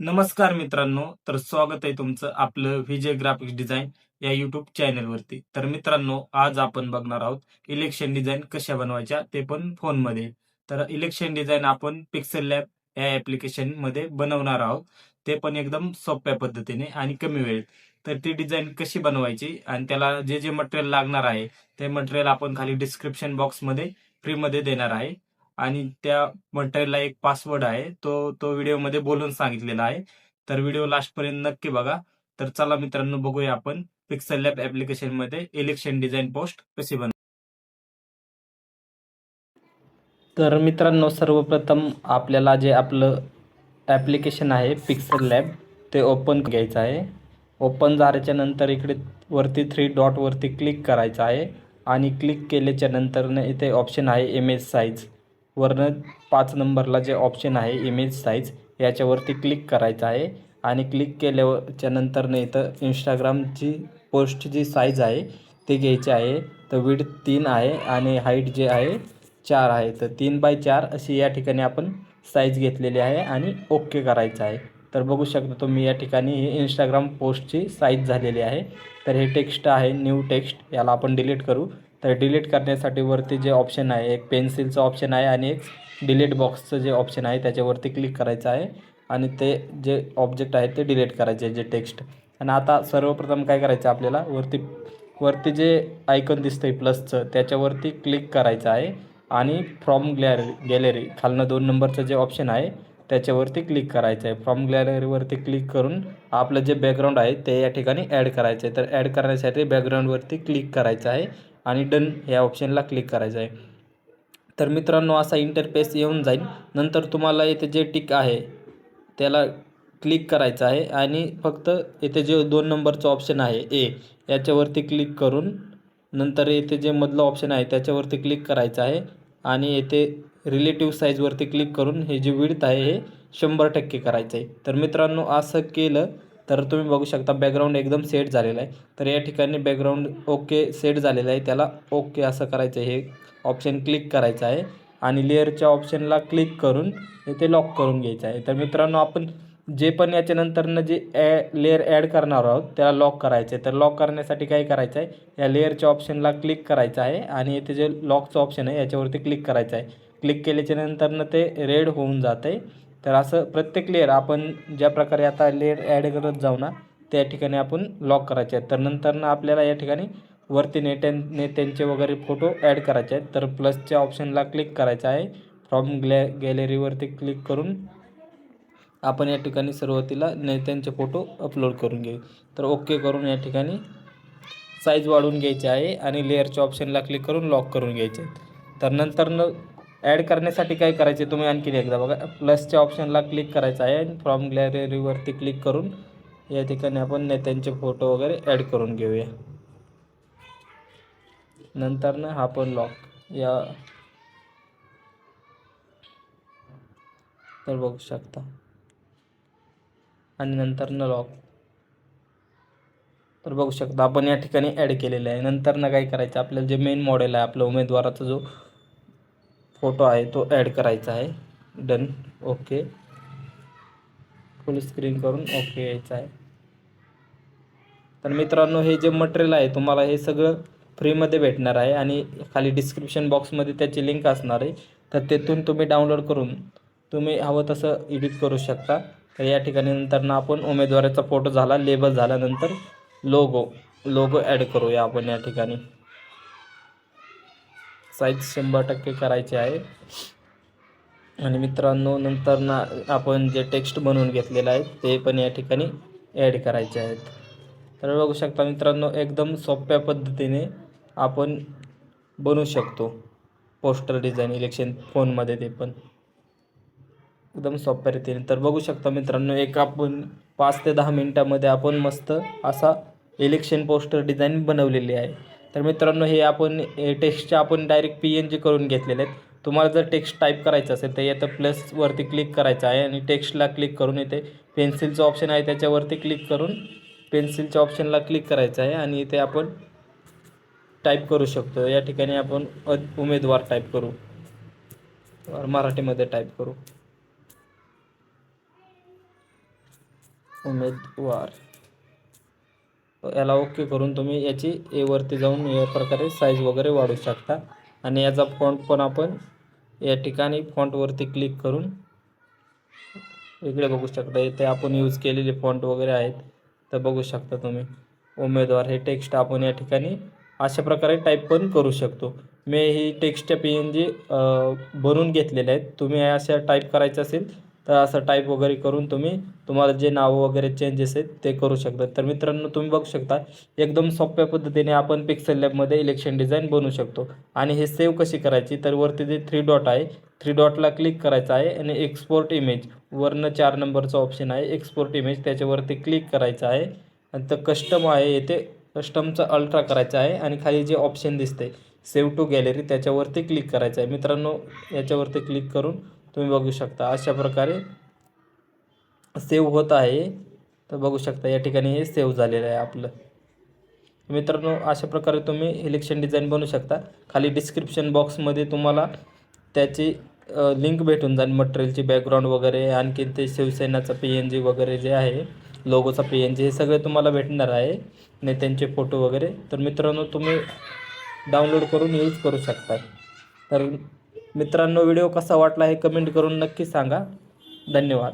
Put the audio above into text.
नमस्कार मित्रांनो तर स्वागत आहे तुमचं आपलं विजय ग्राफिक्स डिझाईन या युट्यूब चॅनलवरती तर मित्रांनो आज आपण बघणार आहोत इलेक्शन डिझाईन कशा बनवायच्या ते पण फोनमध्ये तर इलेक्शन डिझाईन आपण पिक्सेल लॅब या ऍप्लिकेशनमध्ये बनवणार आहोत. ते पण एकदम सोप्या पद्धतीने आणि कमी वेळेत. तर ती डिझाईन कशी बनवायची आणि त्याला जे जे मटेरियल लागणार आहे ते मटेरियल आपण खाली डिस्क्रिप्शन बॉक्समध्ये फ्रीमध्ये देणार आहे. आणि त्या मटेरियलला एक पासवर्ड आहे. तो तो व्हिडिओमध्ये बोलून सांगितलेला आहे. तर व्हिडिओ लास्टपर्यंत नक्की बघा. तर चला मित्रांनो बघूया आपण पिक्सल लॅब ऍप्लिकेशनमध्ये इलेक्शन डिझाईन पोस्ट कशी बन तर मित्रांनो सर्वप्रथम आपल्याला जे आपलं ॲप्लिकेशन आहे पिक्सल लॅब ते ओपन घ्यायचं आहे. ओपन झाल्याच्यानंतर इकडे वरती थ्री डॉट वरती क्लिक करायचं आहे. आणि क्लिक केल्याच्यानंतर इथे ऑप्शन आहे इमेज साईज वरनं पाच नंबरला जे ऑप्शन आहे इमेज साईज याच्यावरती क्लिक करायचं आहे. आणि क्लिक केल्याच्यानंतर इथं इंस्टाग्रामची पोस्ट जी साईज आहे ते घ्यायची आहे. तर विड तीन आहे आणि हाईट जे आहे चार आहे. तर तीन बाय चार अशी या ठिकाणी आपण साईज घेतलेली आहे आणि ओके करायचं आहे. तर बघू शकतो तुम्ही या ठिकाणी ही इंस्टाग्राम पोस्टची साईज झालेली आहे. तर हे टेक्स्ट आहे न्यू टेक्स्ट याला आपण डिलीट करू. तर डिलीट करण्यासाठी वरती जे ऑप्शन आहे एक पेन्सिलचं ऑप्शन आहे आणि एक डिलीट बॉक्सचं जे ऑप्शन आहे त्याच्यावरती क्लिक करायचं आहे आणि ते जे ऑब्जेक्ट आहे ते डिलीट करायचे आहे जे टेक्स्ट आणि आता सर्वप्रथम काय करायचं आपल्याला? वरती वरती जे आयकन दिसतं आहे प्लसचं त्याच्यावरती क्लिक करायचं आहे आणि फ्रॉम ग्लॅरी गॅलरी खालनं दोन नंबरचं जे ऑप्शन आहे त्याच्यावरती क्लिक करायचं आहे. फ्रॉम गॅलरीवरती क्लिक करून आपलं जे बॅकग्राऊंड आहे ते या ठिकाणी ॲड करायचं आहे. तर ॲड करण्यासाठी बॅकग्राऊंडवरती क्लिक करायचं आहे. आणि डन या ऑप्शनला क्लिक करायचं आहे. तर मित्रांनो असा इंटरफेस येऊन जाईल. नंतर तुम्हाला इथे जे टिक आहे त्याला क्लिक करायचं आहे आणि फक्त इथे जे दोन नंबरचं ऑप्शन आहे ए याच्यावरती क्लिक करून नंतर इथे जे मधलं ऑप्शन आहे त्याच्यावरती क्लिक करायचं आहे आणि येथे रिलेटिव्ह साईजवरती क्लिक करून हे जे विडत आहे हे शंभर टक्के करायचं आहे. तर मित्रांनो असं केलं तर तुम्ही बघू शकता बॅकग्राऊंड एकदम सेट झालेला आहे. तर या ठिकाणी बॅकग्राऊंड ओके सेट झालेलं आहे. त्याला ओके असं करायचं आहे. हे ऑप्शन क्लिक करायचं आहे. आणि लेअरच्या ऑप्शनला क्लिक करून इथे लॉक करून घ्यायचं आहे. तर मित्रांनो आपण जे पण याच्यानंतरनं जे ॲ लेअर ॲड करणार आहोत त्याला लॉक करायचं आहे. तर लॉक करण्यासाठी काय करायचं आहे? या लेअरच्या ऑप्शनला क्लिक करायचं आहे. आणि इथे जे लॉकचं ऑप्शन आहे याच्यावरती क्लिक करायचं आहे. क्लिक केल्याच्या नंतरनं ते रेड होऊन जातं आहे तर असं प्रत्येक लेअर आपण ज्या प्रकारे आता लेअर ॲड करत जाऊ ना त्या ठिकाणी आपण लॉक करायचे आहेत. तर नंतरनं आपल्याला या ठिकाणी वरती नेत्यां नेत्यांचे वगैरे फोटो ॲड करायचे आहेत. तर प्लसच्या ऑप्शनला क्लिक करायचं आहे. फ्रॉम ग्लॅ गॅलरीवरती क्लिक करून आपण या ठिकाणी सुरुवातीला नेत्यांचे फोटो अपलोड करून घेऊ. तर ओके करून या ठिकाणी साईज वाढवून घ्यायची आहे आणि लेअरच्या ऑप्शनला क्लिक करून लॉक करून घ्यायचे आहेत. तर नंतरनं ॲड करण्यासाठी काय करायचे तुम्ही आणखीन एकदा बघा. प्लसच्या ऑप्शनला क्लिक करायचं आहे. आणि फ्रॉम गॅलरीवरती क्लिक करून या ठिकाणी आपण नेत्यांचे फोटो वगैरे ॲड करून घेऊया. नंतरनं हा पण लॉक या. तर बघू शकता. आणि नंतरनं लॉक तर बघू शकता आपण या ठिकाणी ॲड केलेलं आहे. नंतरनं काय करायचं? आपल्याला जे मेन मॉडेल आहे आपलं उमेदवाराचा जो फोटो आहे तो ॲड करायचा आहे. डन ओके फुल स्क्रीन करून ओके यायचं आहे. तर मित्रांनो हे जे मटेरियल आहे तुम्हाला हे सगळं फ्रीमध्ये भेटणार आहे आणि खाली डिस्क्रिप्शन बॉक्समध्ये त्याची लिंक असणार आहे. तर तेथून तुम्ही डाउनलोड करून तुम्ही हवं तसं एडिट करू शकता. तर या ठिकाणी नंतर आपण उमेदवाराचा फोटो झाला लेबल झाल्यानंतर लोगो लोगो ॲड करूया आपण या ठिकाणी. साईज शंभर टक्के करायचे आहे. आणि मित्रांनो नंतर ना आपण जे टेक्स्ट बनवून घेतलेलं आहे ते पण या ठिकाणी ॲड करायचे आहेत. तर बघू शकता मित्रांनो एकदम सोप्या पद्धतीने आपण बनवू शकतो. पोस्टर डिझाईन इलेक्शन फोनमध्ये ते पण. एकदम सोप्या रीतीने. तर बघू शकता मित्रांनो एक आपण पाच ते दहा मिनटामध्ये आपण मस्त असा इलेक्शन पोस्टर डिझाईन बनवलेली आहे. तर मित्रांनो हे आपण टेक्स्टचे आपण डायरेक्ट पी एन जी करून घेतलेले आहेत. तुम्हाला जर टेक्स्ट टाईप करायचं असेल तर येतं प्लसवरती क्लिक करायचं आहे आणि टेक्स्टला क्लिक करून येते पेन्सिलचं ऑप्शन आहे त्याच्यावरती क्लिक करून पेन्सिलच्या ऑप्शनला क्लिक करायचं आहे आणि इथे आपण टाईप करू शकतो. या ठिकाणी आपण उमेदवार टाईप करू. मराठीमध्ये टाईप करू. उमेदवार. याला ओके करून तुम्ही याची एवरती जाऊन या प्रकारे साईज वगैरे वाढवू शकता. आणि याचा फॉन्ट पण आपण या ठिकाणी फॉन्टवरती क्लिक करून इकडे बघू शकता. इथे आपण यूज केलेले फॉन्ट वगैरे आहेत. तर बघू शकता तुम्ही. उमेदवार हे टेक्स्ट आपण या ठिकाणी अशा प्रकारे टाईप पण करू शकतो. मी ही टेक्स्ट पी एन जी बनवून घेतलेले आहेत. तुम्ही अशा टाईप करायचं असेल तर असं टाईप वगैरे करून तुम्ही तुम्हाला जे नावं वगैरे चेंजेस आहेत ते करू शकता. तर मित्रांनो तुम्ही बघू शकता एकदम सोप्या पद्धतीने आपण पिक्सेल लॅबमध्ये इलेक्शन डिझाईन बनवू शकतो. आणि हे सेव्ह कशी करायची? तर वरती जे थ्री डॉट आहे थ्री डॉटला क्लिक करायचं आहे आणि एक्सपोर्ट इमेज वरनं चार नंबरचं ऑप्शन आहे एक्सपोर्ट इमेज त्याच्यावरती क्लिक करायचं आहे. आणि तर कस्टम आहे येथे कस्टमचं अल्ट्रा करायचं आहे आणि खाली जे ऑप्शन दिसते सेव्ह टू गॅलरी त्याच्यावरती क्लिक करायचं आहे. मित्रांनो याच्यावरती क्लिक करून तुम्ही बघू शकता. अशा प्रकारे सेव्ह होत आहे. तर बघू शकता या ठिकाणी हे सेव्ह झालेलं आहे आपलं. मित्रांनो अशा प्रकारे तुम्ही इलेक्शन डिझाईन बनवू शकता. खाली डिस्क्रिप्शन बॉक्समध्ये तुम्हाला त्याची लिंक भेटून जाईल. मटेरियलची बॅकग्राऊंड वगैरे आणखीन ते शिवसेनाचं पी एन जी वगैरे जे आहे लोगोचा पी एन जी हे सगळे तुम्हाला भेटणार आहे. नेत्यांचे फोटो वगैरे. तर मित्रांनो तुम्ही डाउनलोड करून यूज करू शकता. तर मित्रांनो व्हिडिओ कसा वाटला हे कमेंट करून नक्की सांगा. धन्यवाद.